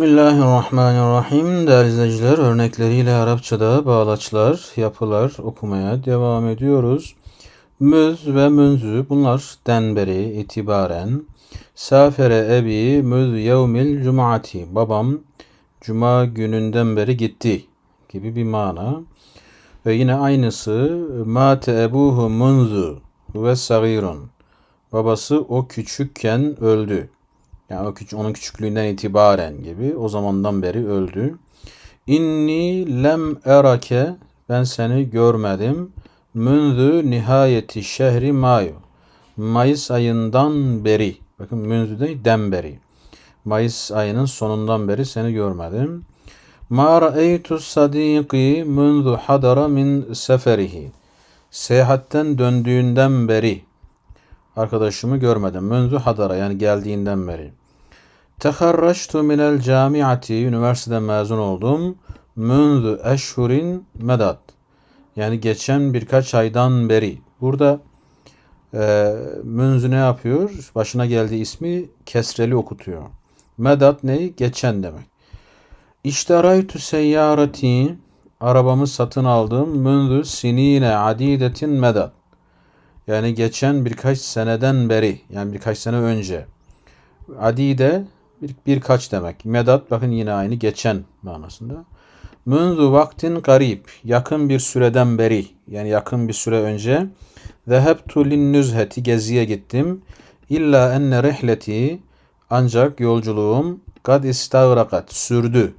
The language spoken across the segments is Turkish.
Bismillahirrahmanirrahim. Değerli izleyiciler, örnekleriyle Arapçada bağlaçlar, yapılar okumaya devam ediyoruz. Müz ve münzü bunlar denberi itibaren. Safere ebi müz yevmil cumati. Babam cuma gününden beri gitti gibi bir mana. Ve yine aynısı mate ebuhu munzu ve sagirun. Babası o küçükken öldü. Yani o küçük, onun küçüklüğünden itibaren gibi o zamandan beri öldü. İnni lem erake ben seni görmedim. Münzü nihayeti şehri mayo. Mayıs ayından beri. Bakın münzü de den beri. Mayıs ayının sonundan beri seni görmedim. Ma ra'eytu sadiki münzü hadara min seferihi. Seyahatten döndüğünden beri arkadaşımı görmedim. Münzü hadara yani geldiğinden beri. Teharraçtu minel camiati, üniversiteden mezun oldum. Münzü eşhurin medat. Yani geçen birkaç aydan beri. Burada e, münzü ne yapıyor? Başına geldiği ismi kesreli okutuyor. Medat ne? Geçen demek. İşteraytu seyyareti arabamı satın aldım. Münzü sinine adidetin medat. Yani geçen birkaç seneden beri yani birkaç sene önce. Adide bir, birkaç demek. Medat bakın yine aynı geçen manasında. Münzu vaktin garip. Yakın bir süreden beri. Yani yakın bir süre önce. Zehebtu linnüzheti geziye gittim. İlla enne rihleti ancak yolculuğum kad istavrakat sürdü.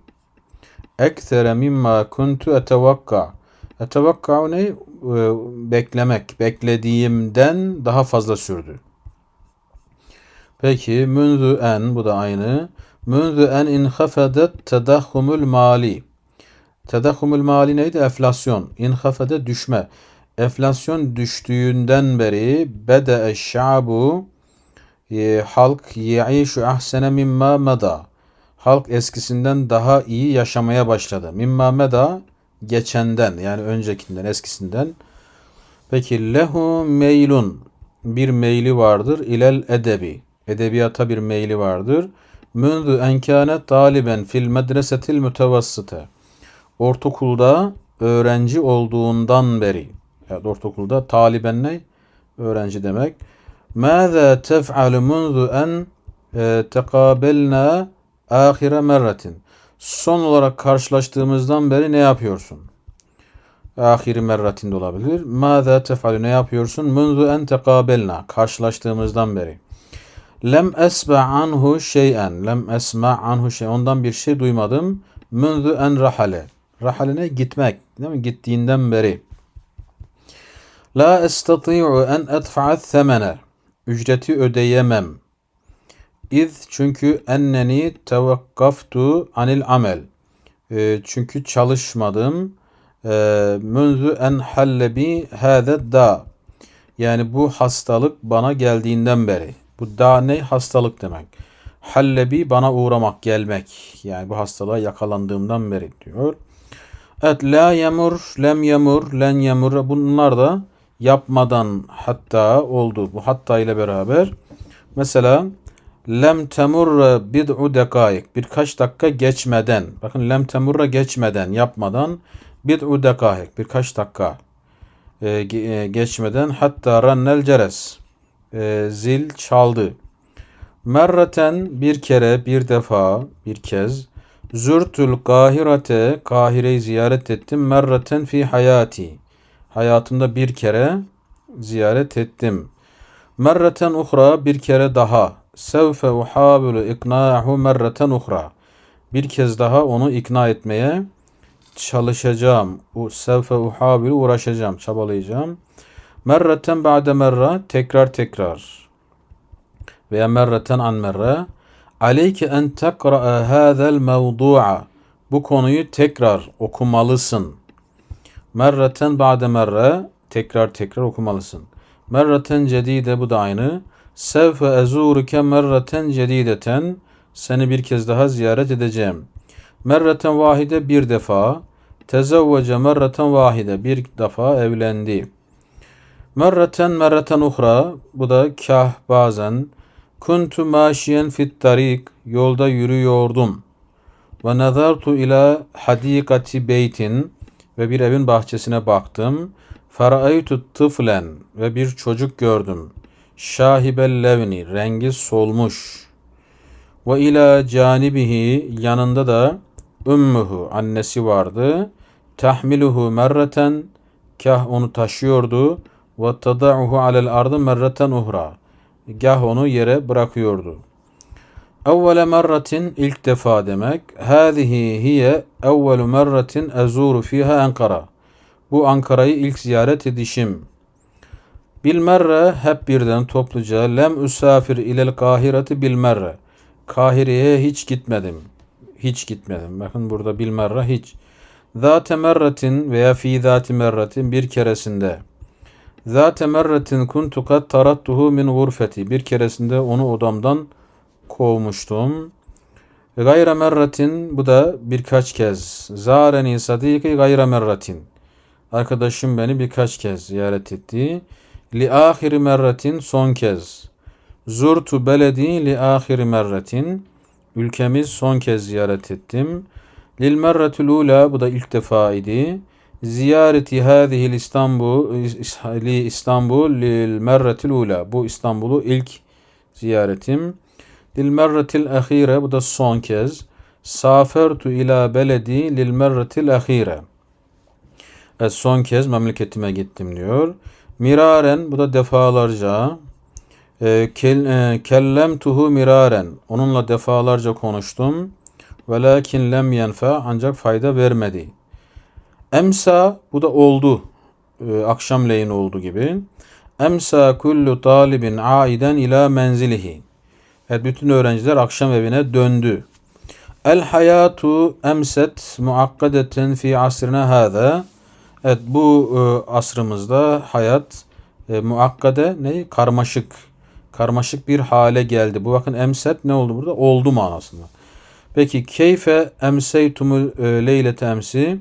Ektere mimma kuntu etevakka. Etevakka ne? Ee, beklemek. Beklediğimden daha fazla sürdü. Peki münzü en bu da aynı. Münzü en inhafedet tedahhumul mali. Tedahhumul mali neydi? Enflasyon. İnhafede düşme. Enflasyon düştüğünden beri bede şabu e, halk yaişu ahsene mimma meda. Halk eskisinden daha iyi yaşamaya başladı. Mimma meda geçenden yani öncekinden eskisinden. Peki lehu meylun bir meyli vardır ilel edebi edebiyata bir meyli vardır. Mündü enkâne taliben fil medresetil mütevassıte. Ortaokulda öğrenci olduğundan beri. Yani ortaokulda taliben ne? Öğrenci demek. Mâzâ tef'alu munzu en e, tekabelna ahire merretin. Son olarak karşılaştığımızdan beri ne yapıyorsun? Ahiri merratin de olabilir. Mâzâ tef'alu ne yapıyorsun? Munzu en tekabelna. Karşılaştığımızdan beri. Lem esma anhu şeyen. Lem esma anhu şey. Ondan bir şey duymadım. Münzü en rahale. Rahaline gitmek. Değil mi? Gittiğinden beri. La estati'u en edfa'a themene. Ücreti ödeyemem. İz çünkü enneni tevakkaftu anil amel. E, çünkü çalışmadım. E, Münzü en hallebi hâze da. Yani bu hastalık bana geldiğinden beri. Bu da ne? Hastalık demek. Hallebi bana uğramak, gelmek. Yani bu hastalığa yakalandığımdan beri diyor. Evet, la yemur, lem yemur, len yemur. Bunlar da yapmadan hatta oldu. Bu hatta ile beraber. Mesela lem temurre bid'u dekayik. Birkaç dakika geçmeden. Bakın lem temurre geçmeden, yapmadan. Bid'u dekayik. Birkaç dakika e, e geçmeden. Hatta rannel ceres e, zil çaldı. Merraten bir kere, bir defa, bir kez. Zürtül Kahirete, Kahire'yi ziyaret ettim. Merraten fi hayati. Hayatımda bir kere ziyaret ettim. Merraten uhra, bir kere daha. Sevfe uhabilu ikna'hu merraten uhra. Bir kez daha onu ikna etmeye çalışacağım. O sevfe uhabilu uğraşacağım, çabalayacağım. Merreten ba'de merra tekrar tekrar veya merreten an merre aleyke en tekra'a hâzel mevdu'a bu konuyu tekrar okumalısın. Merreten ba'de merre tekrar tekrar okumalısın. Merreten cedide bu da aynı. Sevfe ezuruke merreten cedideten seni bir kez daha ziyaret edeceğim. Merreten vahide bir defa. Tezevvece merreten vahide bir defa evlendi. Merreten merreten uhra. Bu da kah bazen. Kuntu maşiyen fit tarik. Yolda yürüyordum. Ve nazartu ila hadikati beytin ve bir evin bahçesine baktım. Feraeytu tıflen ve bir çocuk gördüm. Şahibel levni rengi solmuş. Ve ila canibihi yanında da ümmühü annesi vardı. Tahmiluhu merreten kah onu taşıyordu ve tada'uhu alel ardı merreten uhra. Gah onu yere bırakıyordu. Evvele merratin ilk defa demek. Hâzihi hiye evvelu merratin ezuru fiha Ankara. Bu Ankara'yı ilk ziyaret edişim. Bilmerre hep birden topluca lem usafir ilel kahireti bilmerre. Kahire'ye hiç gitmedim. Hiç gitmedim. Bakın burada bilmerre hiç. Zate merretin veya fi zati merretin bir keresinde. Zate merretin kuntu kad tarattuhu min gurfeti. Bir keresinde onu odamdan kovmuştum. Gayra merratin bu da birkaç kez. Zareni sadiki gayra merratin. Arkadaşım beni birkaç kez ziyaret etti. Li ahiri merratin son kez. Zurtu beledi li ahiri merratin. Ülkemiz son kez ziyaret ettim. Lil merratul ula bu da ilk defa idi. Ziyareti hâzihil İstanbul li İstanbul lil merratul ula. Bu İstanbul'u ilk ziyaretim. Lil merratil ahire bu da son kez. Safertu ila beledi lil merratil ahire. Evet, son kez memleketime gittim diyor. Miraren bu da defalarca. E, kel, e, kellemtuhu miraren. Onunla defalarca konuştum. Velakin lem yenfe ancak fayda vermedi. Emsa bu da oldu. E, akşamleyin oldu gibi. Emsa kullu talibin aiden ila menzilihi. Evet, bütün öğrenciler akşam evine döndü. El hayatu emset muakkadeten fi asrina hâzâ. Evet bu e, asrımızda hayat e, muakkade ne? Karmaşık. Karmaşık bir hale geldi. Bu bakın emset ne oldu burada? Oldu manasında. Peki keyfe emseytumul e, leylete emsi.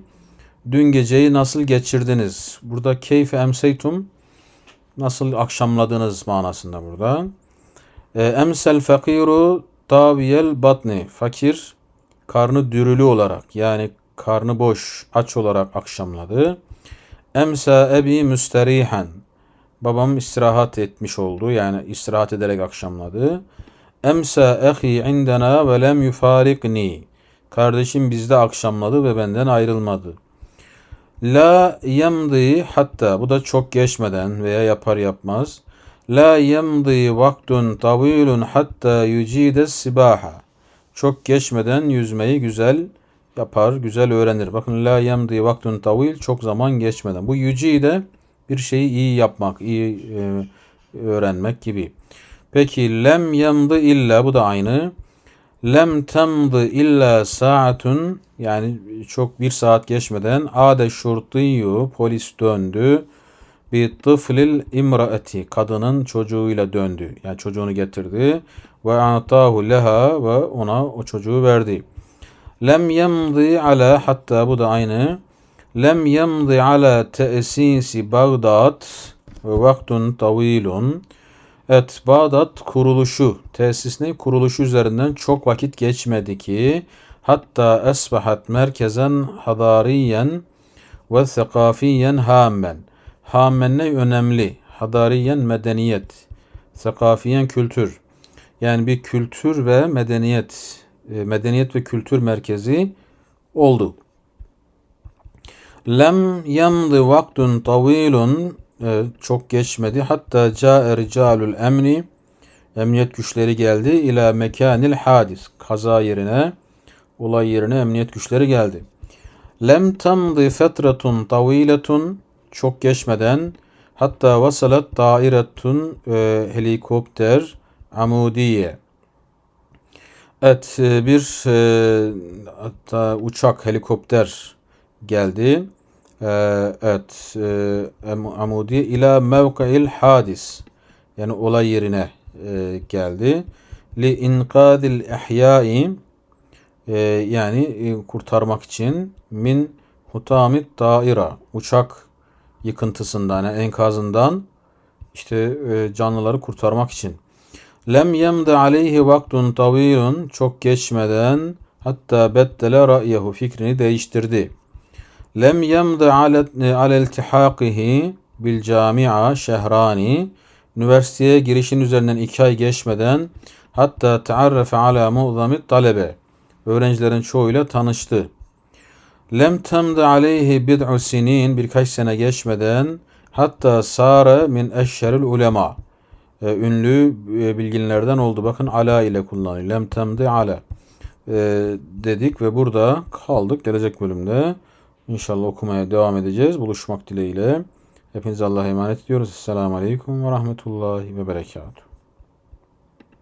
Dün geceyi nasıl geçirdiniz? Burada keyfe emseytum nasıl akşamladınız manasında burada. E, emsel fakiru taviyel batni. Fakir karnı dürülü olarak yani karnı boş aç olarak akşamladı. Emsa ebi müsterihen. Babam istirahat etmiş oldu. Yani istirahat ederek akşamladı. Emsa ehi indena ve lem yufarikni. Kardeşim bizde akşamladı ve benden ayrılmadı. La yemdi hatta bu da çok geçmeden veya yapar yapmaz. La yemdi vaktun tavilun hatta yücide sibaha. Çok geçmeden yüzmeyi güzel yapar, güzel öğrenir. Bakın la yemdi vaktun tavil çok zaman geçmeden. Bu yüci de bir şeyi iyi yapmak, iyi e, öğrenmek gibi. Peki lem yemdi illa bu da aynı. Lem temdi illa saatun yani çok bir saat geçmeden ade şurtiyu polis döndü. Bir tıflil imraeti kadının çocuğuyla döndü. Yani çocuğunu getirdi. Ve atahu leha ve ona o çocuğu verdi. Lem yemdi ala hatta bu da aynı. Lem yemdi ala te'sisi Bağdat ve vaktun tavilun. Evet Bağdat kuruluşu, tesis ne? Kuruluşu üzerinden çok vakit geçmedi ki hatta esbahat merkezen hadariyen ve sekafiyen hamen. Hamen ne? Önemli. Hadariyen medeniyet. Sekafiyen kültür. Yani bir kültür ve medeniyet e, medeniyet ve kültür merkezi oldu. Lem yamdı vaktun tavilun e, çok geçmedi. Hatta ca ricalul emni emniyet güçleri geldi ila mekanil hadis kaza yerine olay yerine emniyet güçleri geldi. Lem tamdı fetratun taviletun çok geçmeden hatta vasalat dairetun e, helikopter amudiye Evet e, bir e, hatta uçak helikopter geldi. E, evet e, Amudi ila mevkail hadis yani olay yerine e, geldi. Li inkadil ihyai e, yani e, kurtarmak için min hutamit daira uçak yıkıntısından yani enkazından işte e, canlıları kurtarmak için. Lem yemde aleyhi vaktun tavilun çok geçmeden hatta beddele ra'yehu fikrini değiştirdi. Lem yemde ale, ale iltihakihi bil camia şehrani üniversiteye girişin üzerinden iki ay geçmeden hatta taarrefe ala mu'zami talebe öğrencilerin çoğuyla tanıştı. Lem temde aleyhi bid'u sinin birkaç sene geçmeden hatta sare min eşşeril ulema e, ünlü e, bilginlerden oldu. Bakın ala ile kullanılıyor. Lem temde ala e, dedik ve burada kaldık. Gelecek bölümde inşallah okumaya devam edeceğiz. Buluşmak dileğiyle. Hepinize Allah'a emanet ediyoruz. Esselamu Aleyküm ve Rahmetullahi ve Berekatuhu.